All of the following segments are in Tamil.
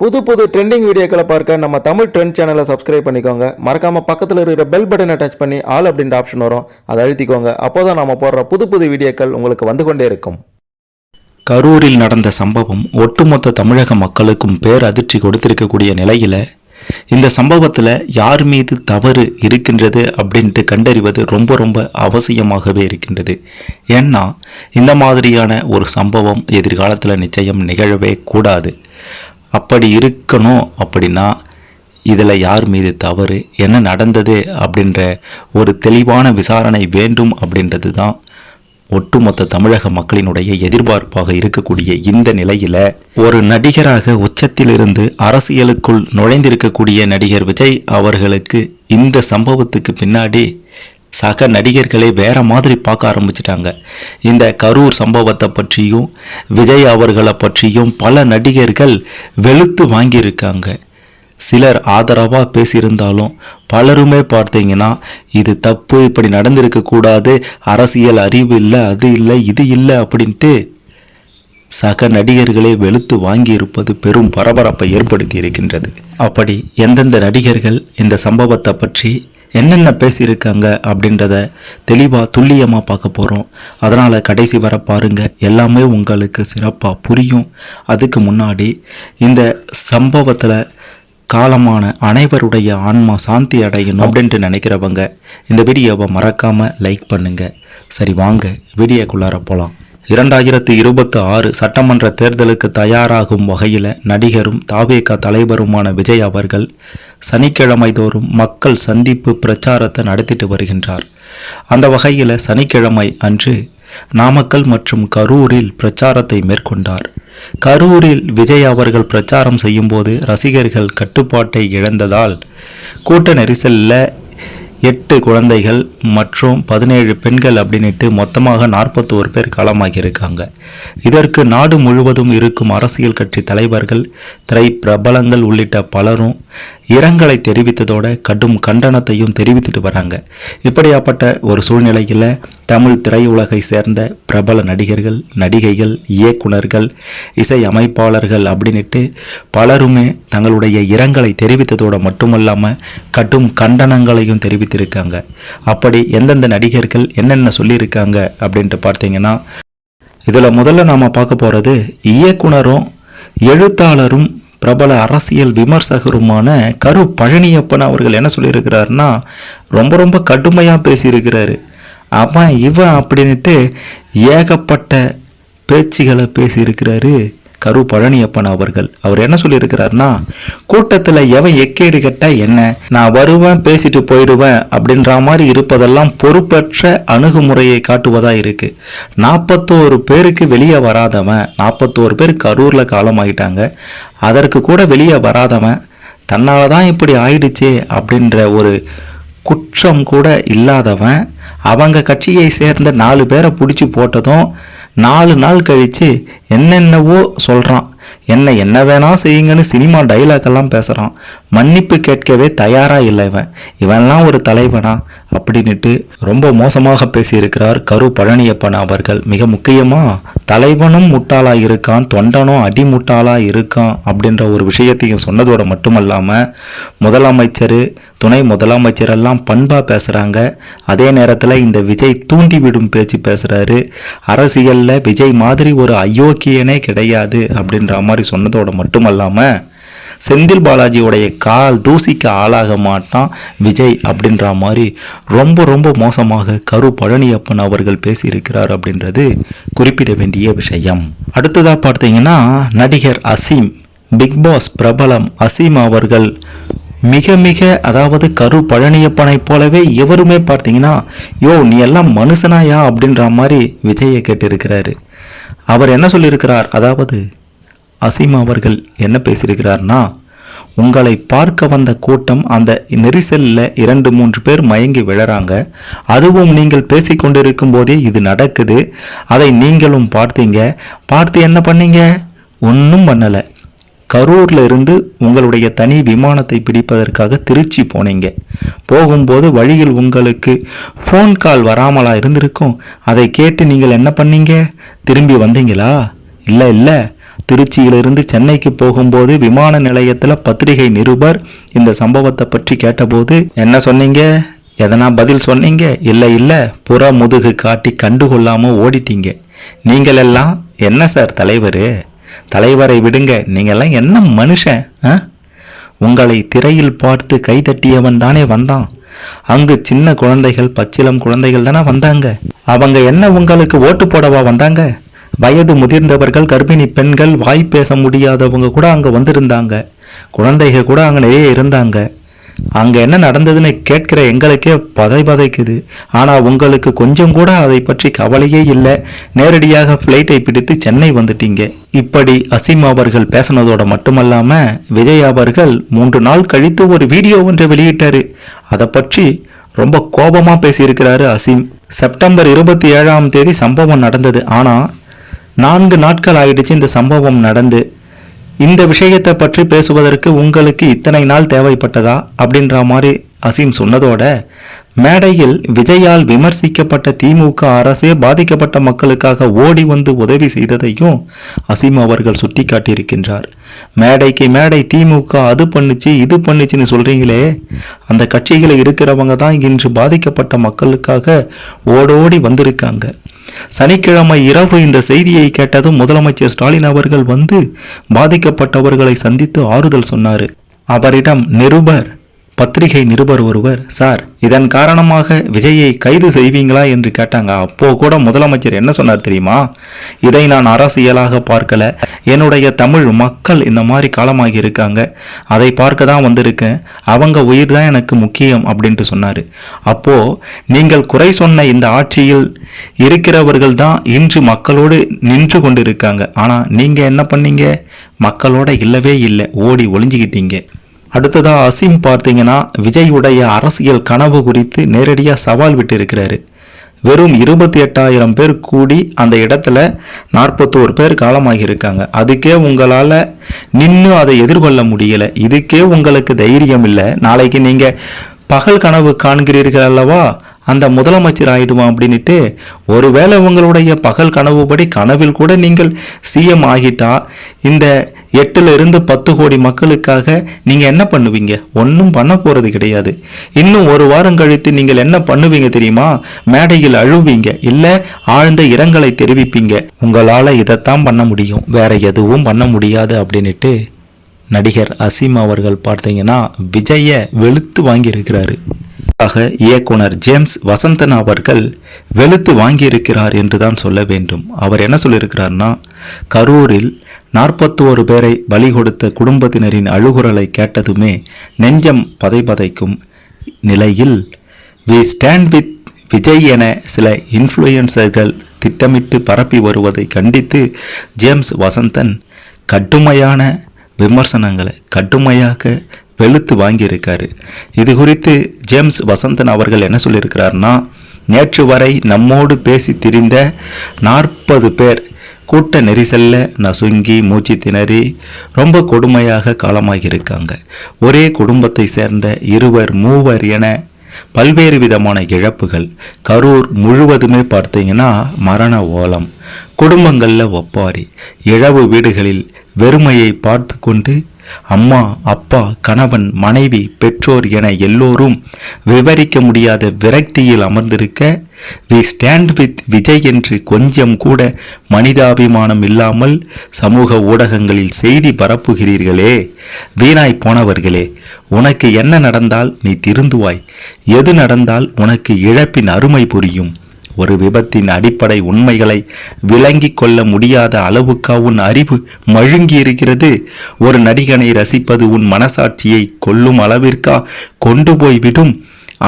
புது புது ட்ரெண்டிங் வீடியோக்களை பார்க்க நம்ம தமிழ் ட்ரெண்ட் சேனலை சப்ஸ்கிரைப் பண்ணிக்கோங்க. மறக்காமல் பக்கத்தில் இருக்கிற பெல் பட்டனை டச் பண்ணி ஆல் அப்படின்ற ஆப்ஷன் வரும். அதை அழுத்திக்கோங்க. அப்போதான் நம்ம போடுற புது புது வீடியோக்கள் உங்களுக்கு வந்து கொண்டே இருக்கும். கரூரில் நடந்த சம்பவம் ஒட்டுமொத்த தமிழக மக்களுக்கும் பேரதிர்ச்சி கொடுத்திருக்கக்கூடிய நிலையில் இந்த சம்பவத்தில் யார் மீது தவறு இருக்கின்றது அப்படின்ட்டு கண்டறிவது ரொம்ப ரொம்ப அவசியமாகவே இருக்கின்றது. ஏன்னா இந்த மாதிரியான ஒரு சம்பவம் எதிர்காலத்தில் நிச்சயம் நிகழவே கூடாது. அப்படி இருக்கணும் அப்படின்னா இதில் யார் மீது தவறு என்ன நடந்தது அப்படின்ற ஒரு தெளிவான விசாரணை வேண்டும் அப்படின்றது தான் ஒட்டுமொத்த தமிழக மக்களினுடைய எதிர்பார்ப்பாக இருக்கக்கூடிய இந்த நிலையில் ஒரு நடிகராக உச்சத்திலிருந்து அரசியலுக்குள் நுழைந்திருக்கக்கூடிய நடிகர் விஜய் அவர்களுக்கு இந்த சம்பவத்துக்கு பின்னாடி சக நடிகர்களை வேற மாதிரி பார்க்க ஆரம்பிச்சிட்டாங்க. இந்த கரூர் சம்பவத்தை பற்றியும் விஜய் அவர்களை பற்றியும் பல நடிகர்கள் வெளுத்து வாங்கியிருக்காங்க. சிலர் ஆதரவாக பேசியிருந்தாலும் பலருமே பார்த்தீங்கன்னா இது தப்பு இப்படி நடந்திருக்கக்கூடாது அரசியல் அறிவு இல்லை அது இல்லை இது இல்லை அப்படின்ட்டு சக நடிகர்களே வெளுத்து வாங்கியிருப்பது பெரும் பரபரப்பை ஏற்படுத்தி இருக்கின்றது. அப்படி எந்தெந்த நடிகர்கள் இந்த சம்பவத்தை பற்றி என்னென்ன பேசியிருக்காங்க அப்படின்றத தெளிவாக துல்லியமாக பார்க்க போகிறோம் அதனால் கடைசி வர பாருங்கள் எல்லாமே உங்களுக்கு சிறப்பாக புரியும். அதுக்கு முன்னாடி இந்த சம்பவத்தில் காலமான அனைவருடைய ஆன்மா சாந்தி அடையணும் அப்படின்ட்டு நினைக்கிறவங்க இந்த வீடியோவை மறக்காமல் லைக் பண்ணுங்கள் சரி வாங்க. வீடியோக்குள்ளார போகலாம் இரண்டாயிரத்து இருபத்தி ஆறு சட்டமன்ற தேர்தலுக்கு தயாராகும் வகையில் நடிகரும் தாவேகா தலைவருமான விஜய் அவர்கள் சனிக்கிழமை தோறும் மக்கள் சந்திப்பு பிரச்சாரத்தை நடத்திட்டு வருகின்றார். அந்த வகையில் சனிக்கிழமை அன்று நாமக்கல் மற்றும் கரூரில் பிரச்சாரத்தை மேற்கொண்டார். கரூரில் விஜய் அவர்கள் பிரச்சாரம் செய்யும்போது ரசிகர்கள் கட்டுப்பாட்டை இழந்ததால் கூட்ட நெரிசலில் எட்டு குழந்தைகள் மற்றும் பதினேழு பெண்கள் அப்படின்ட்டு மொத்தமாக நாற்பத்தோரு பேர் காலமாகியிருக்காங்க. இதற்கு நாடு முழுவதும் இருக்கும் அரசியல் கட்சி தலைவர்கள் திரை பிரபலங்கள் உள்ளிட்ட பலரும் இரங்கலை தெரிவித்ததோட கடும் கண்டனத்தையும் தெரிவித்துட்டு வராங்க. இப்படியாப்பட்ட ஒரு சூழ்நிலையில் தமிழ் திரையுலகை சேர்ந்த பிரபல நடிகர்கள் நடிகைகள் இயக்குனர்கள் இசை அமைப்பாளர்கள் அப்படின்ட்டு பலருமே தங்களுடைய இரங்கலை தெரிவித்ததோடு மட்டுமல்லாமல் கடும் கண்டனங்களையும் தெரிவித்திருக்காங்க. அப்படி எந்தெந்த நடிகர்கள் என்னென்ன சொல்லியிருக்காங்க அப்படின்ட்டு பார்த்தீங்கன்னா இதில் முதல்ல நாம் பார்க்க போகிறது இயக்குனரும் எழுத்தாளரும் பிரபல அரசியல் விமர்சகருமான கரு பழனியப்பன் அவர்கள் என்ன சொல்லியிருக்கிறாருன்னா ரொம்ப ரொம்ப கடுமையாக பேசியிருக்கிறாரு. அவன் இவன் அப்படின்ட்டு ஏகப்பட்ட பேச்சுகளை பேசியிருக்கிறாரு கரு பழனியப்பன் அவர்கள். அவர் என்ன சொல்லியிருக்கிறாருன்னா கூட்டத்தில் எவன் எக்கேடு கேட்டால் என்ன? நான் வருவேன் பேசிட்டு போயிடுவேன் அப்படின்ற மாதிரி இருப்பதெல்லாம் பொறுப்பற்ற அணுகுமுறையை காட்டுவதாக இருக்கு. நாற்பத்தோரு பேருக்கு வெளியே வராதவன் நாற்பத்தோரு பேர் கரூரில் காலமாகிட்டாங்க அதற்கு கூட வெளியே வராதவன் தன்னால் தான் இப்படி ஆயிடுச்சே அப்படின்ற ஒரு குற்றம் கூட இல்லாதவன் அவங்க கட்சியை சேர்ந்த நாலு பேரை பிடிச்சி போட்டதும் நாலு நாள் கழித்து என்னென்னவோ சொல்கிறான் என்ன என்ன வேணா செய்யுங்கன்னு சினிமா டைலாக் எல்லாம் பேசுகிறான் மன்னிப்பு கேட்கவே தயாராக இல்லை இவன். இவன்லாம் ஒரு தலைவனா? அப்படின்னுட்டு ரொம்ப மோசமாக பேசியிருக்கிறார் கரு பழனியப்பன் அவர்கள். மிக முக்கியமாக தலைவனும் முட்டாளா இருக்கான் தொண்டனும் அடிமுட்டாளா இருக்கான் அப்படின்ற ஒரு விஷயத்தையும் சொன்னதோட மட்டுமல்லாமல் முதலமைச்சர் துணை முதலமைச்சர் எல்லாம் பண்பாக பேசுகிறாங்க அதே நேரத்தில் இந்த விஜய் தூண்டி விடும் பேச்சு பேசுகிறாரு அரசியலில் விஜய் மாதிரி ஒரு அயோக்கியனே கிடையாது அப்படின்ற மாதிரி சொன்னதோட மட்டுமல்லாமல் செந்தில் பாலாஜியோடைய கால் தூசிக்கு ஆளாக மாட்டான் விஜய் அப்படின்ற மாதிரி ரொம்ப ரொம்ப மோசமாக கரு பழனியப்பன் அவர்கள் பேசியிருக்கிறார் அப்படின்றது குறிப்பிட வேண்டிய விஷயம். அடுத்ததாக பார்த்தீங்கன்னா நடிகர் அசீம் பிக் பாஸ் பிரபலம் அசீம் அவர்கள் மிக மிக அதாவது கரு பழனியப்பனை போலவே எவருமே பார்த்தீங்கன்னா யோ நீ எல்லாம் மனுஷனாயா அப்படின்ற மாதிரி விஜயை கேட்டிருக்கிறாரு. அவர் என்ன சொல்லியிருக்கிறார்? அதாவது அசீம் அவர்கள் என்ன பேசியிருக்கிறார்னா உங்களை பார்க்க வந்த கூட்டம் அந்த நெரிசலில் இரண்டு மூன்று பேர் மயங்கி விழறாங்க. அதுவும் நீங்கள் பேசிக்கொண்டிருக்கும் போதே இது நடக்குது. அதை நீங்களும் பார்த்தீங்க. பார்த்து என்ன பண்ணீங்க? ஒன்றும் பண்ணலை. கரூரில் இருந்து உங்களுடைய தனி விமானத்தை பிடிப்பதற்காக திருச்சி போனீங்க. போகும்போது வழியில் உங்களுக்கு ஃபோன் கால் வராமலா இருந்திருக்கும். அதை கேட்டு நீங்கள் என்ன பண்ணீங்க? திரும்பி வந்தீங்களா? இல்லை இல்லை. திருச்சியிலிருந்து சென்னைக்கு போகும்போது விமான நிலையத்தில் பத்திரிகை நிருபர் இந்த சம்பவத்தை பற்றி கேட்டபோது என்ன சொன்னீங்க? எதனா பதில் சொன்னீங்க? இல்லை இல்லை. புற முதுகு காட்டி கண்டுகொள்ளாமல் ஓடிட்டீங்க. நீங்கள் எல்லாம் என்ன சார் தலைவர்? தலைவரை விடுங்க. நீங்கள்லாம் என்ன மனுஷன் ஆ? உங்களை திரையில் பார்த்து கைதட்டியவன் தானே வந்தான். அங்கு சின்ன குழந்தைகள் பச்சிலம் குழந்தைகள் தானே வந்தாங்க. அவங்க என்ன உங்களுக்கு ஓட்டு போடவா வந்தாங்க? வயது முதிர்ந்தவர்கள் கர்ப்பிணி பெண்கள் வாய் பேச முடியாதவங்க கூட அங்கே வந்திருந்தாங்க. குழந்தைங்க கூட அங்கே நிறைய இருந்தாங்க. அங்கே என்ன நடந்ததுன்னு கேட்கிற எங்களுக்கே பதை பதைக்குது. ஆனால் உங்களுக்கு கொஞ்சம் கூட அதை பற்றி கவலையே இல்லை. நேரடியாக ஃப்ளைட்டை பிடித்து சென்னை வந்துட்டீங்க. இப்படி அசீம் அவர்கள் பேசினதோட மட்டுமல்லாமல் விஜய் அவர்கள் மூன்று நாள் கழித்து ஒரு வீடியோ ஒன்றை வெளியிட்டார். அதை பற்றி ரொம்ப கோபமாக பேசியிருக்கிறாரு அசீம். செப்டம்பர் இருபத்தி ஏழாம் தேதி சம்பவம் நடந்தது. ஆனால் நான்கு நாட்கள் ஆயிடுச்சு இந்த சம்பவம் நடந்து. இந்த விஷயத்தை பற்றி பேசுவதற்கு உங்களுக்கு இத்தனை நாள் தேவைப்பட்டதா? அப்படின்ற மாதிரி அசீம் சொன்னதோட மேடையில் விஜயால் விமர்சிக்கப்பட்ட திமுக அரசே பாதிக்கப்பட்ட மக்களுக்காக ஓடி வந்து உதவி செய்ததையும் அசீம் அவர்கள் சுட்டிக்காட்டியிருக்கின்றார். மேடைக்கு மேடை திமுக அது பண்ணுச்சு இது பண்ணுச்சுன்னு சொல்கிறீங்களே அந்த கட்சியில் இருக்கிறவங்க தான் இன்று பாதிக்கப்பட்ட மக்களுக்காக ஓடோடி வந்திருக்காங்க. சனிக்கிழமை இரவு இந்த செய்தியை கேட்டதும் முதலமைச்சர் ஸ்டாலின் அவர்கள் வந்து பாதிக்கப்பட்டவர்களை சந்தித்து ஆறுதல் சொன்னார். அவரிடம் நிருபர் பத்திரிகை நிருபர் ஒருவர் சார் இதன் காரணமாக விஜயை கைது செய்வீங்களா? என்று கேட்டாங்க. அப்போ கூட முதலமைச்சர் என்ன சொன்னார் தெரியுமா? இதை நான் அரசியலாக பார்க்கல. என்னுடைய தமிழ் மக்கள் இந்த மாதிரி காலமாகி இருக்காங்க. அதை பார்க்க தான் வந்திருக்கேன். அவங்க உயிர் தான் எனக்கு முக்கியம் அப்படின்ட்டு சொன்னார். அப்போ நீங்கள் குறை சொன்ன இந்த ஆட்சியில் இருக்கிறவர்கள் தான் இன்று மக்களோடு நின்று கொண்டு இருக்காங்க ஆனால் நீங்கள் என்ன பண்ணீங்க? மக்களோட இல்லவே இல்லை. ஓடி ஒளிஞ்சிக்கிட்டீங்க. அடுத்ததா அசீம் பார்த்தீங்கன்னா விஜயுடைய அரசியல் கனவு குறித்து நேரடியாக சவால் விட்டு இருக்கிறாரு வெறும் இருபத்தி எட்டாயிரம் பேர் கூடி அந்த இடத்துல நாற்பத்தோரு பேர் காலமாகி இருக்காங்க அதுக்கே உங்களால் நின்று அதை எதிர்கொள்ள முடியல. இதுக்கே உங்களுக்கு தைரியம் இல்லை. நாளைக்கு நீங்கள் பகல் கனவு காண்கிறீர்கள் அல்லவா? அந்த முதலமைச்சர் ஆகிடுவான் அப்படின்ட்டு ஒருவேளை உங்களுடைய பகல் கனவுபடி கனவில் கூட நீங்கள் சிஎம் ஆகிட்டா இந்த எட்டுல இருந்து பத்து கோடி மக்களுக்காக நீங்க என்ன பண்ணுவீங்க? ஒன்றும் பண்ண போறது கிடையாது. இன்னும் ஒரு வாரம் கழித்து நீங்கள் என்ன பண்ணுவீங்க தெரியுமா? மேடையில் அழுவீங்க. இல்ல ஆழ்ந்த இரங்கலை தெரிவிப்பீங்க. உங்களால இதைத்தான் பண்ண முடியும். வேற எதுவும் பண்ண முடியாது அப்படின்னுட்டு நடிகர் அசீம் அவர்கள் பார்த்தீங்கன்னா விஜய வெளுத்து வாங்கியிருக்கிறாரு. ஆக இயக்குனர் ஜேம்ஸ் வசந்தன் அவர்கள் வெளுத்து வாங்கியிருக்கிறார் என்று தான் சொல்ல வேண்டும். அவர் என்ன சொல்லியிருக்கிறார்னா கரூரில் நாற்பத்தோரு பேரை பலி கொடுத்த குடும்பத்தினரின் அழுகுரலை கேட்டதுமே நெஞ்சம் பதைபதைக்கும் நிலையில் வி ஸ்டாண்ட் வித் விஜய் என சில இன்ஃப்ளூயன்சர்கள் திட்டமிட்டு பரப்பி வருவதை கண்டித்து ஜேம்ஸ் வசந்தன் கடுமையான விமர்சனங்களை கடுமையாக வெளுத்து வாங்கியிருக்காரு. இது குறித்து ஜேம்ஸ் வசந்தன் அவர்கள் என்ன சொல்லியிருக்கிறார்னா நேற்று வரை நம்மோடு பேசி திரிந்த நாற்பது பேர் கூட்ட நெரிசல்ல நசுங்கி மூச்சு திணறி ரொம்ப கொடுமையாக காலமாகியிருக்காங்க. ஒரே குடும்பத்தை சேர்ந்த இருவர் மூவர் என பல்வேறு விதமான இழப்புகள். கரூர் முழுவதுமே பார்த்தீங்கன்னா மரண ஓலம். குடும்பங்களில் ஒப்பாரி. இழவு வீடுகளில் வெறுமையை பார்த்து கொண்டு அம்மா அப்பா கணவன் மனைவி பெற்றோர் என எல்லோரும் விவரிக்க முடியாத விரக்தியில் அமர்ந்திருக்க வி ஸ்டாண்ட் வித் விஜய் என்று கொஞ்சம் கூட மனிதாபிமானம் இல்லாமல் சமூக ஊடகங்களில் செய்தி பரப்புகிறீர்களே. வீணாய் போனவர்களே உனக்கு என்ன நடந்தால் நீ திருந்துவாய். எது நடந்தால் உனக்கு இழப்பின் அருமை புரியும். ஒரு விபத்தின் அடிப்படை உண்மைகளை விளங்கிக் கொள்ள முடியாத அளவுக்கா உன் அறிவு மழுங்கி இருக்கிறது ஒரு நடிகனை ரசிப்பது உன் மனசாட்சியை கொல்லும் அளவிற்கா? கொண்டு போய்விடும்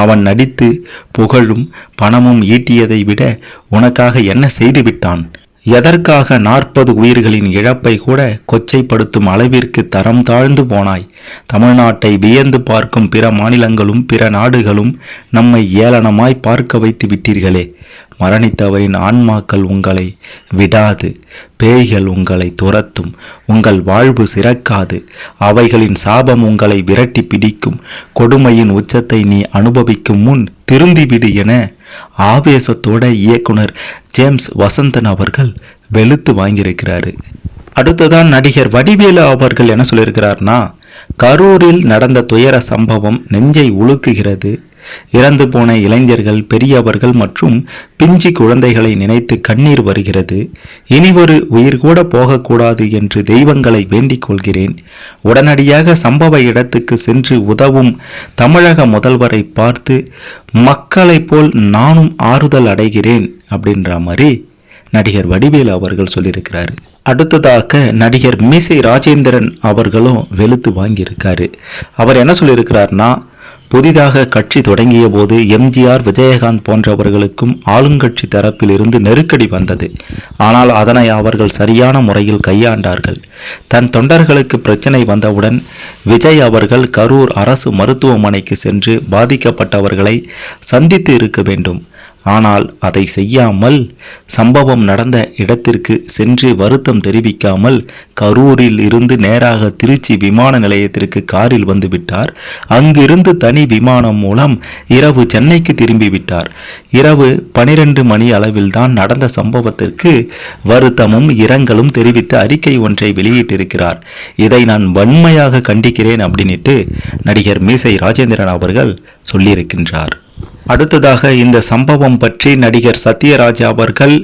அவன் நடித்து புகழும் பணமும் ஈட்டியதை விட உனக்காக என்ன செய்துவிட்டான் எதற்காக நாற்பது உயிர்களின் இழப்பை கூட கொச்சைப்படுத்தும் அளவிற்கு தரம் தாழ்ந்து போனாய்? தமிழ்நாட்டை வியந்து பார்க்கும் பிற மாநிலங்களும் பிற நாடுகளும் நம்மை ஏளனமாய் பார்க்க வைத்து விட்டீர்களே. மரணித்தவரின் ஆன்மாக்கள் உங்களை விடாது. பேய்கள் உங்களை துரத்தும். உங்கள் வாழ்வு சிறக்காது. அவைகளின் சாபம் உங்களை விரட்டி பிடிக்கும். கொடுமையின் உச்சத்தை நீ அனுபவிக்கும் முன் திருந்திவிடு என ஆவேசத்தோட இயக்குனர் ஜேம்ஸ் வசந்தன் அவர்கள் வெளுத்து வாங்கியிருக்கிறாரு. அடுத்ததான் நடிகர் வடிவேலு அவர்கள் என்ன சொல்லியிருக்கிறார்னா கரூரில் நடந்த துயர சம்பவம் நெஞ்சை உலுக்குகிறது. இறந்து போன இளைஞர்கள் பெரியவர்கள் மற்றும் பிஞ்சி குழந்தைகளை நினைத்து கண்ணீர் வருகிறது. இனிவொரு உயிர் கூட போகக்கூடாது என்று தெய்வங்களை வேண்டிக் கொள்கிறேன். உடனடியாக சம்பவ இடத்துக்கு சென்று உதவும் தமிழக முதல்வரை பார்த்து மக்களைப் போல் நானும் ஆறுதல் அடைகிறேன் அப்படின்ற மாதிரி நடிகர் வடிவேலு அவர்கள் சொல்லியிருக்கிறாரு. அடுத்ததாக நடிகர் மீசை ராஜேந்திரன் அவர்களும் வெளுத்து வாங்கியிருக்காரு. அவர் என்ன சொல்லியிருக்கிறார்னா புதிதாக கட்சி தொடங்கிய போது எம்ஜிஆர் விஜயகாந்த் போன்றவர்களுக்கும் ஆளுங்கட்சி தரப்பில் இருந்து நெருக்கடி வந்தது. ஆனால் அதனை அவர்கள் சரியான முறையில் கையாண்டார்கள். தன் தொண்டர்களுக்கு பிரச்சனை வந்தவுடன் விஜய் அவர்கள் கரூர் அரசு மருத்துவமனைக்கு சென்று பாதிக்கப்பட்டவர்களை சந்தித்து இருக்க வேண்டும். ஆனால் அதை செய்யாமல் சம்பவம் நடந்த இடத்திற்கு சென்று வருத்தம் தெரிவிக்காமல் கரூரில் இருந்து நேராக திருச்சி விமான நிலையத்திற்கு காரில் வந்துவிட்டார் அங்கிருந்து தனி விமானம் மூலம் இரவு சென்னைக்கு திரும்பிவிட்டார் இரவு பனிரெண்டு மணி அளவில்தான் நடந்த சம்பவத்திற்கு வருத்தமும் இரங்கலும் தெரிவித்து அறிக்கை ஒன்றை வெளியிட்டிருக்கிறார். இதை நான் வன்மையாக கண்டிக்கிறேன் அப்படின்ட்டு நடிகர் மீசை ராஜேந்திரன் அவர்கள் சொல்லியிருக்கின்றார். அடுத்ததாக இந்த சம்பவம் பற்றி நடிகர் சத்யராஜ் அவர்கள்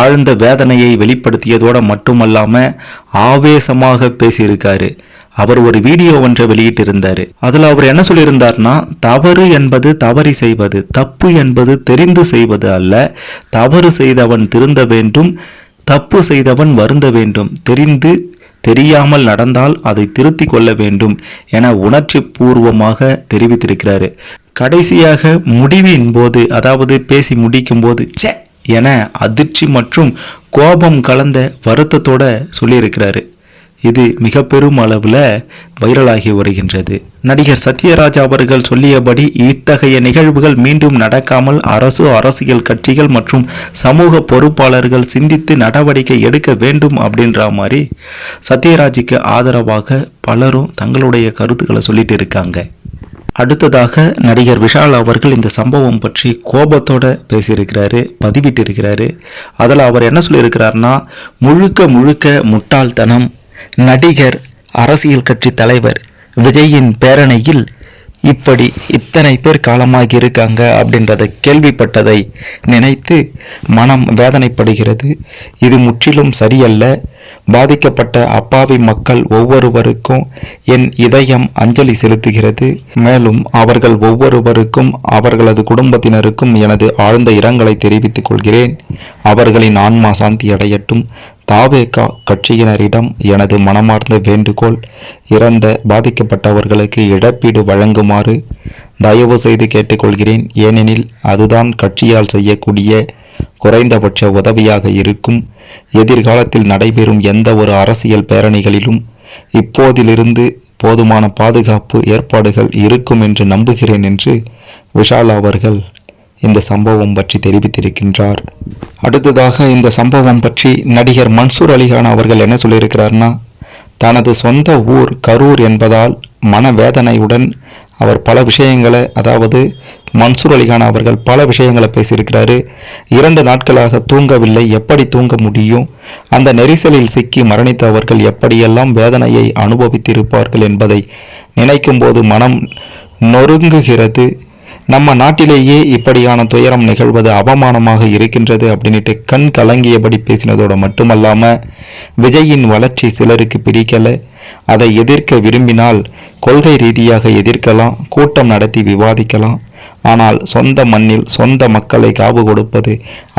ஆழ்ந்த வேதனையை வெளிப்படுத்தியதோடு மட்டுமல்லாமல் ஆவேசமாக பேசியிருக்காரு. அவர் ஒரு வீடியோ ஒன்றை வெளியிட்டிருந்தார். அதில் அவர் என்ன சொல்லியிருந்தார்னா தவறு என்பது தவறி செய்வது தப்பு என்பது தெரிந்து செய்வது அல்ல. தவறு செய்தவன் திருந்த வேண்டும் தப்பு செய்தவன் வருந்த வேண்டும். தெரிந்து தெரியாமல் நடந்தால் அதை திருத்தி கொள்ள வேண்டும் என உணர்ச்சி பூர்வமாக தெரிவித்திருக்கிறாரு. கடைசியாக முடிவின் போது அதாவது பேசி முடிக்கும் போது ச்சே என அதிர்ச்சி மற்றும் கோபம் கலந்த வருத்தத்தோட சொல்லியிருக்கிறாரு. இது மிக பெரும் அளவில் வைரலாகி வருகின்றது. நடிகர் சத்யராஜ் அவர்கள் சொல்லியபடி இத்தகைய நிகழ்வுகள் மீண்டும் நடக்காமல் அரசு அரசியல் கட்சிகள் மற்றும் சமூக பொறுப்பாளர்கள் சிந்தித்து நடவடிக்கை எடுக்க வேண்டும் அப்படின்ற மாதிரி சத்யராஜுக்கு ஆதரவாக பலரும் தங்களுடைய கருத்துக்களை சொல்லிட்டு இருக்காங்க. அடுத்ததாக நடிகர் விஷால் அவர்கள் இந்த சம்பவம் பற்றி கோபத்தோட பேசியிருக்கிறாரு பதிவிட்டிருக்கிறாரு. அதில் அவர் என்ன சொல்லியிருக்கிறார்னா முழுக்க முழுக்க முட்டாள்தனம். நடிகர் அரசியல் கட்சி தலைவர் விஜயின் பேரணியில் இப்படி இத்தனை பேர் காலமாகி இருக்காங்க அப்படின்றத கேள்விப்பட்டதை நினைத்து மனம் வேதனைப்படுகிறது. இது முற்றிலும் சரியல்ல. பாதிக்கப்பட்ட அப்பாவி மக்கள் ஒவ்வொருவருக்கும் என் இதயம் அஞ்சலி செலுத்துகிறது. மேலும் அவர்கள் ஒவ்வொருவருக்கும் அவர்களது குடும்பத்தினருக்கும் எனது ஆழ்ந்த இரங்கலை தெரிவித்துக் கொள்கிறேன். அவர்களின் ஆன்மா சாந்தி அடையட்டும். தாவேகா கட்சியினரிடம் எனது மனமார்ந்த வேண்டுகோள் இறந்த பாதிக்கப்பட்டவர்களுக்கு இழப்பீடு வழங்குமாறு தயவு செய்து கேட்டுக்கொள்கிறேன். ஏனெனில் அதுதான் கட்சியால் செய்யக்கூடிய குறைந்தபட்ச உதவியாக இருக்கும். எதிர்காலத்தில் நடைபெறும் எந்த ஒரு அரசியல் பேரணிகளிலும் இப்போதிலிருந்து போதுமான பாதுகாப்பு ஏற்பாடுகள் இருக்கும் என்று நம்புகிறேன் என்று விஷால் அவர்கள் இந்த சம்பவம் பற்றி தெரிவித்திருக்கின்றார். அடுத்ததாக இந்த சம்பவம் பற்றி நடிகர் மன்சூர் அலிகான் அவர்கள் என்ன சொல்லியிருக்கிறார்னா தனது சொந்த ஊர் கரூர் என்பதால் மனவேதனையுடன் அவர் பல விஷயங்களை அதாவது மன்சூர் அலிகான் அவர்கள் பல விஷயங்களை பேசியிருக்கிறாரு. இரண்டு நாட்களாக தூங்கவில்லை. எப்படி தூங்க முடியும்? அந்த நெரிசலில் சிக்கி மரணித்த அவர்கள் எப்படியெல்லாம் வேதனையை அனுபவித்திருப்பார்கள் என்பதை நினைக்கும் போது மனம் நொறுங்குகிறது. நம்ம நாட்டிலேயே இப்படியான துயரம் நிகழ்வது அவமானமாக இருக்கின்றது அப்படின்ட்டு கண் கலங்கியபடி பேசினதோடு மட்டுமல்லாமல் விஜயின் வளர்ச்சி சிலருக்கு பிடிக்கலை. அதை எதிர்க்க விரும்பினால் கொள்கை ரீதியாக எதிர்க்கலாம் கூட்டம் நடத்தி விவாதிக்கலாம். ஆனால் சொந்த மண்ணில் சொந்த மக்களை காவு கொடுப்பது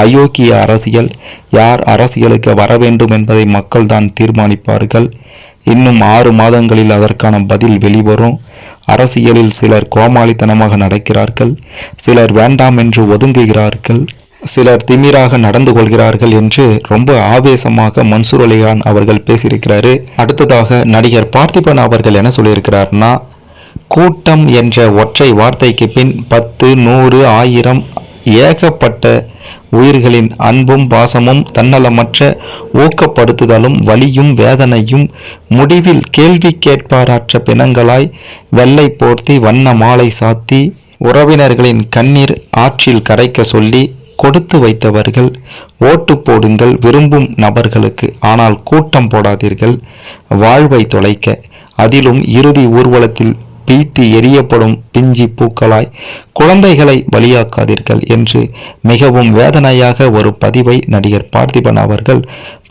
அயோக்கிய அரசியல். யார் அரசியலுக்கு வர வேண்டும் என்பதை மக்கள்தான் தீர்மானிப்பார்கள். இன்னும் ஆறு மாதங்களில் அதற்கான பதில் வெளிவரும். அரசியலில் சிலர் கோமாளித்தனமாக நடக்கிறார்கள். சிலர் வேண்டாம் என்று ஒதுங்குகிறார்கள். சிலர் திமிராக நடந்து கொள்கிறார்கள் என்று ரொம்ப ஆவேசமாக மன்சூர் அலிகான் அவர்கள் பேசியிருக்கிறாரு. அடுத்ததாக நடிகர் பார்த்திபன் அவர்கள் என்ன சொல்லியிருக்கிறார்னா கூட்டம் என்ற ஒற்றை வார்த்தைக்கு பின் பத்து நூறு ஆயிரம் ஏகப்பட்ட உயிர்களின் அன்பும் பாசமும் தன்னலமற்ற ஊக்கப்படுத்துதலும் வலியும் வேதனையும் முடிவில் கேள்வி கேட்பாராற்ற பிணங்களாய் வெள்ளை போர்த்தி வண்ண மாலை சாத்தி உறவினர்களின் கண்ணீர் ஆற்றில் கரைக்க சொல்லி கொடுத்து வைத்தவர்கள் ஓட்டு போடுங்கள் விரும்பும் நபர்களுக்கு. ஆனால் கூட்டம் போடாதீர்கள் வாழ்வை தொலைக்க. அதிலும் இறுதி ஊர்வலத்தில் பீத்தி எரியப்படும் பிஞ்சி பூக்களாய் குழந்தைகளை பலியாக்காதீர்கள் என்று மிகவும் வேதனையாக ஒரு பதிவை நடிகர் பார்த்திபன் அவர்கள்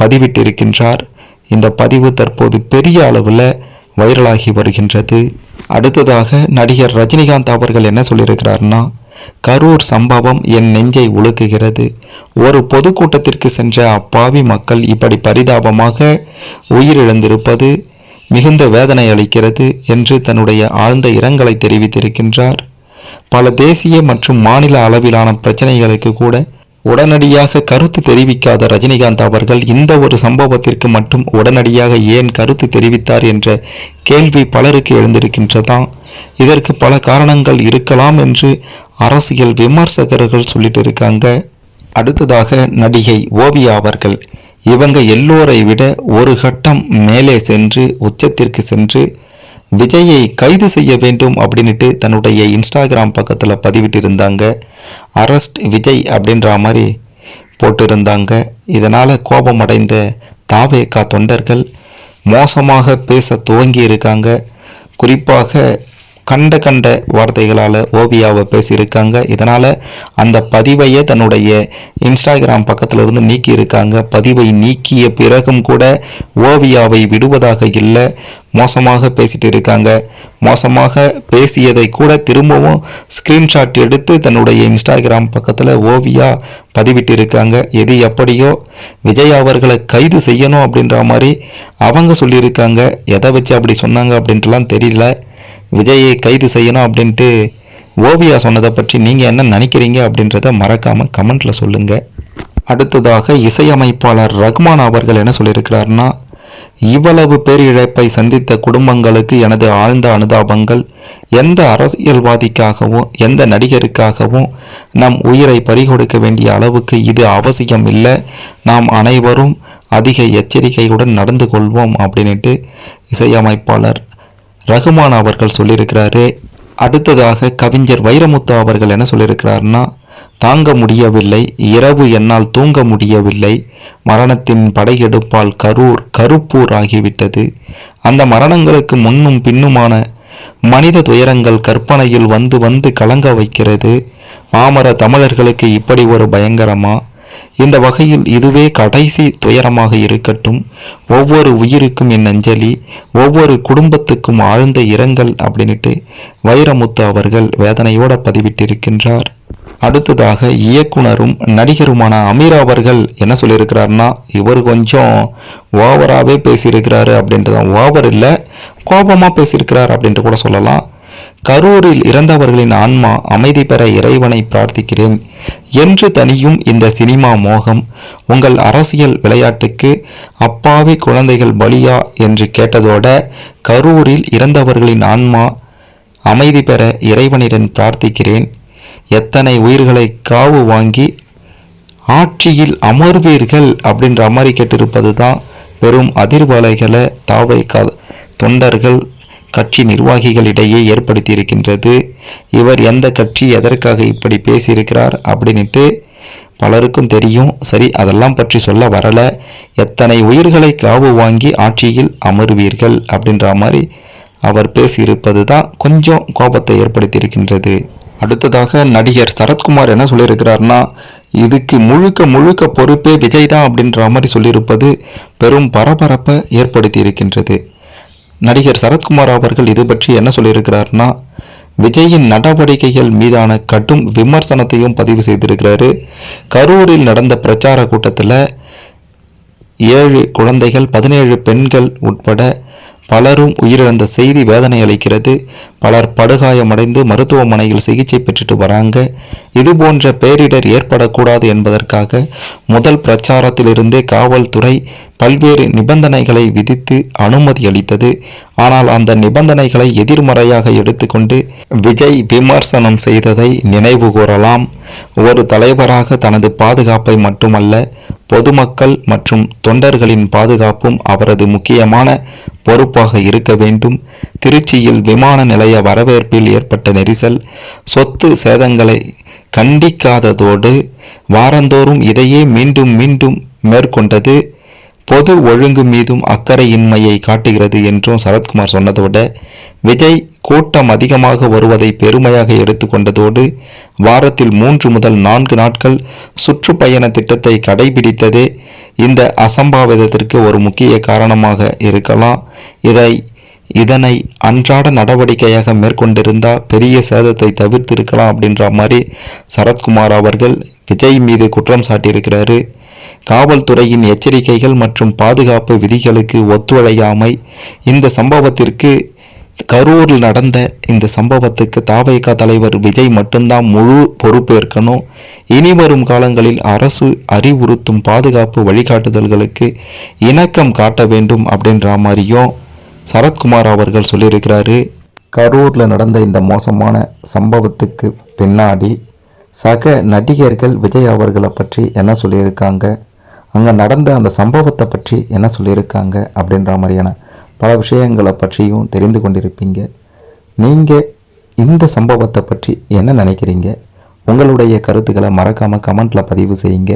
பதிவிட்டிருக்கின்றார். இந்த பதிவு தற்போது பெரிய அளவில் வைரலாகி வருகின்றது. அடுத்ததாக நடிகர் ரஜினிகாந்த் அவர்கள் என்ன சொல்லியிருக்கிறார்னா கரூர் சம்பவம் என் நெஞ்சை உலுக்குகிறது. ஒரு பொதுக்கூட்டத்திற்கு சென்ற அப்பாவி மக்கள் இப்படி பரிதாபமாக உயிரிழந்திருப்பது மிகுந்த வேதனை அளிக்கிறது என்று தன்னுடைய ஆழ்ந்த இரங்கலை தெரிவித்திருக்கின்றார். பல தேசிய மற்றும் மாநில அளவிலான பிரச்சனைகளுக்கு கூட உடனடியாக கருத்து தெரிவிக்காத ரஜினிகாந்த் அவர்கள் இந்த ஒரு சம்பவத்திற்கு மட்டும் உடனடியாக ஏன் கருத்து தெரிவித்தார் என்ற கேள்வி பலருக்கு எழுந்திருக்கின்றதாம் இதற்கு பல காரணங்கள் இருக்கலாம் என்று அரசியல் விமர்சகர்கள் சொல்லிட்டு இருக்காங்க அடுத்ததாக நடிகை ஓவியா அவர்கள். இவங்க எல்லோரை விட ஒரு கட்டம் மேலே சென்று உச்சத்திற்கு சென்று விஜயை கைது செய்ய வேண்டும் அப்படின்ட்டு தன்னுடைய இன்ஸ்டாகிராம் பக்கத்தில் பதிவிட்டிருந்தாங்க. அரஸ்ட் விஜய் அப்படின்ற மாதிரி போட்டிருந்தாங்க. இதனால் கோபமடைந்த தாவேகா தொண்டர்கள் மோசமாக பேச துவங்கி இருக்காங்க குறிப்பாக கண்ட கண்ட வார்த்தைகளால் ஓவியாவை பேசியிருக்காங்க. இதனால் அந்த பதிவையே தன்னுடைய இன்ஸ்டாகிராம் பக்கத்தில் இருந்து நீக்கியிருக்காங்க. பதிவை நீக்கிய பிறகும் கூட ஓவியாவை விடுவதாக இல்லை. மோசமாக பேசிட்டு இருக்காங்க. மோசமாக பேசியதை கூட திரும்பவும் ஸ்க்ரீன்ஷாட் எடுத்து தன்னுடைய இன்ஸ்டாகிராம் பக்கத்தில் ஓவியா பதிவிட்டிருக்காங்க எது எப்படியோ விஜய் அவர்களை கைது செய்யணும் அப்படின்ற மாதிரி அவங்க சொல்லியிருக்காங்க. எதை வச்சு அப்படி சொன்னாங்க அப்படின்ட்டுலாம் தெரியல. விஜயை கைது செய்யணும் அப்படின்ட்டு ஓவியா சொன்னதை பற்றி நீங்கள் என்ன நினைக்கிறீங்க அப்படின்றத மறக்காமல் கமெண்ட்டில் சொல்லுங்கள் அடுத்ததாக இசையமைப்பாளர் ரகுமான் அவர்கள் என்ன சொல்லியிருக்கிறாருன்னா இவ்வளவு பேரிழப்பை சந்தித்த குடும்பங்களுக்கு எனது ஆழ்ந்த அனுதாபங்கள் எந்த அரசியல்வாதிக்காகவும் எந்த நடிகருக்காகவும் நம் உயிரை பறிகொடுக்க வேண்டிய அளவுக்கு இது அவசியம் இல்லை நாம் அனைவரும் அதிக எச்சரிக்கையுடன் நடந்து கொள்வோம் அப்படின்ட்டு இசையமைப்பாளர் ரகுமான் அவர்கள் சொல்லியிருக்கிறாரு. அடுத்ததாக கவிஞர் வைரமுத்து அவர்கள் என்ன சொல்லியிருக்கிறாருன்னா தாங்க முடியவில்லை. இரவு என்னால் தூங்க முடியவில்லை. மரணத்தின் படையெடுப்பால் கரூர் கருப்பூர் ஆகிவிட்டது. அந்த மரணங்களுக்கு முன்னும் பின்னுமான மனித துயரங்கள் கற்பனையில் வந்து வந்து கலங்க வைக்கிறது. மாமர தமிழர்களுக்கு இப்படி ஒரு பயங்கரமா? இந்த வகையில் இதுவே கடைசி துயரமாக இருக்கட்டும். ஒவ்வொரு உயிருக்கும் என் அஞ்சலி ஒவ்வொரு குடும்பத்துக்கும் ஆழ்ந்த இரங்கல் அப்படின்ட்டு வைரமுத்து அவர்கள் வேதனையோட பதிவிட்டிருக்கின்றார். அடுத்ததாக இயக்குனரும் நடிகருமான அமீர் அவர்கள் என்ன சொல்லியிருக்கிறாருன்னா இவர் கொஞ்சம் ஓவராகவே பேசியிருக்கிறாரு அப்படின்றதான் ஓவர் இல்லை கோபமாக பேசியிருக்கிறார் அப்படின்ட்டு கூட சொல்லலாம். கரூரில் இறந்தவர்களின் ஆன்மா அமைதி பெற இறைவனை பிரார்த்திக்கிறேன். என்று தனியும் இந்த சினிமா மோகம் உங்கள் அரசியல் விளையாட்டுக்கு அப்பாவி குழந்தைகள் பலியா என்று கேட்டதோட கரூரில் இறந்தவர்களின் ஆன்மா அமைதி பெற இறைவனிடம் பிரார்த்திக்கிறேன். எத்தனை உயிர்களை காவு வாங்கி ஆட்சியில் அமர்வீர்கள் அப்படின்ற மாதிரி கேட்டிருப்பது தான் பெரும் அதிர்வலைகளை தாவை தொண்டர்கள் கட்சி நிர்வாகிகளிடையே ஏற்படுத்தியிருக்கின்றது. இவர் எந்த கட்சி எதற்காக இப்படி பேசியிருக்கிறார் அப்படின்ட்டு பலருக்கும் தெரியும். சரி அதெல்லாம் பற்றி சொல்ல வரல. எத்தனை உயிர்களை காவு வாங்கி ஆட்சியில் அமர்வீர்கள் அப்படின்ற மாதிரி அவர் பேசியிருப்பது தான் கொஞ்சம் கோபத்தை ஏற்படுத்தியிருக்கின்றது. அடுத்ததாக நடிகர் சரத்குமார் என்ன சொல்லியிருக்கிறார்னா இதுக்கு முழுக்க முழுக்க பொறுப்பே விஜய் தான் அப்படின்ற மாதிரி சொல்லியிருப்பது பெரும் பரபரப்பை ஏற்படுத்தி இருக்கின்றது நடிகர் சரத்குமார் அவர்கள் இது பற்றி என்ன சொல்லியிருக்கிறார்னா விஜயின் நடவடிக்கைகள் மீதான கடும் விமர்சனத்தையும் பதிவு செய்திருக்கிறாரு. கரூரில் நடந்த பிரச்சார கூட்டத்தில் ஏழு குழந்தைகள் பதினேழு பெண்கள் உட்பட பலரும் உயிரிழந்த செய்தி வேதனை அளிக்கிறது. பலர் படுகாயமடைந்து மருத்துவமனையில் சிகிச்சை பெற்றுட்டு வராங்க. இது போன்ற பேரிடர் ஏற்படக்கூடாது என்பதற்காக முதல் பிரச்சாரத்திலிருந்தே காவல்துறை பல்வேறு நிபந்தனைகளை விதித்து அனுமதி அளித்தது. ஆனால் அந்த நிபந்தனைகளை எதிர்மறையாக எடுத்துக்கொண்டு விஜய் விமர்சனம் செய்ததை நினைவு கூறலாம். ஒரு தலைவராக தனது பாதுகாப்பை மட்டுமல்ல பொதுமக்கள் மற்றும் தொண்டர்களின் பாதுகாப்பும் அவரது முக்கியமான பொறுப்பாக இருக்க வேண்டும். திருச்சியில் விமான நிலைய வரவேற்பில் ஏற்பட்ட நெரிசல் சொத்து சேதங்களை கண்டிக்காததோடு வாரந்தோறும் இதையே மீண்டும் மீண்டும் மேற்கொண்டது பொது ஒழுங்கு மீதும் அக்கறையின்மையை காட்டுகிறது என்றும் சரத்குமார் சொன்னதோடு விஜய் கூட்டம் அதிகமாக வருவதை பெருமையாக எடுத்துக்கொண்டதோடு வாரத்தில் மூன்று முதல் நான்கு நாட்கள் சுற்றுப்பயண திட்டத்தை கடைபிடித்ததே இந்த அசம்பாவிதத்திற்கு ஒரு முக்கிய காரணமாக இருக்கலாம். இதை இதனை அன்றாட நடவடிக்கையாக மேற்கொண்டிருந்தால் பெரிய சேதத்தை தவிர்த்திருக்கலாம் அப்படின்ற மாதிரி சரத்குமார் அவர்கள் விஜய் மீது குற்றம் சாட்டியிருக்கிறாரு. காவல்துறையின் எச்சரிக்கைகள் மற்றும் பாதுகாப்பு விதிகளுக்கு ஒத்துழையாமை இந்த சம்பவத்திற்கு கரூரில் நடந்த இந்த சம்பவத்துக்கு தாவைக்கா தலைவர் விஜய் மட்டும்தான் முழு பொறுப்பேற்கணும். இனி வரும் காலங்களில் அரசு அறிவுறுத்தும் பாதுகாப்பு வழிகாட்டுதல்களுக்கு இணக்கம் காட்ட வேண்டும் அப்படின்ற மாதிரியும் சரத்குமார் அவர்கள் சொல்லியிருக்கிறாரு. கரூரில் நடந்த இந்த மோசமான சம்பவத்துக்கு பின்னாடி சக நடிகர்கள் விஜய் அவர்களை பற்றி என்ன சொல்லியிருக்காங்க? அங்கே நடந்த அந்த சம்பவத்தை பற்றி என்ன சொல்லியிருக்காங்க? அப்படின்ற மாதிரியான பல விஷயங்களை பற்றியும் தெரிந்து கொண்டிருப்பீங்க. நீங்கள் இந்த சம்பவத்தை பற்றி என்ன நினைக்கிறீங்க? உங்களுடைய கருத்துக்களை மறக்காமல் கமெண்ட்டில் பதிவு செய்யுங்க.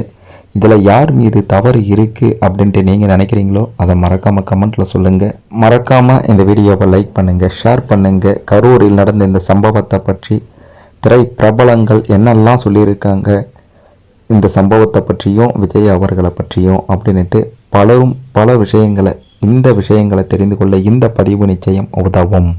இதில் யார் மீது தவறு இருக்குது அப்படின்ட்டு நீங்கள் நினைக்கிறீங்களோ அதை மறக்காமல் கமெண்ட்டில் சொல்லுங்கள் மறக்காமல் இந்த வீடியோவை லைக் பண்ணுங்கள் ஷேர் பண்ணுங்கள் கரூரில் நடந்த இந்த சம்பவத்தை பற்றி திரை பிரபலங்கள் என்னெல்லாம் சொல்லியிருக்காங்க இந்த சம்பவத்தை பற்றியும் விஜய் அவர்களை பற்றியும் அப்படின்ட்டு பலரும் பல விஷயங்களை இந்த விஷயங்களை தெரிந்து கொள்ள இந்த பதிவு நிச்சயம் உதவும்.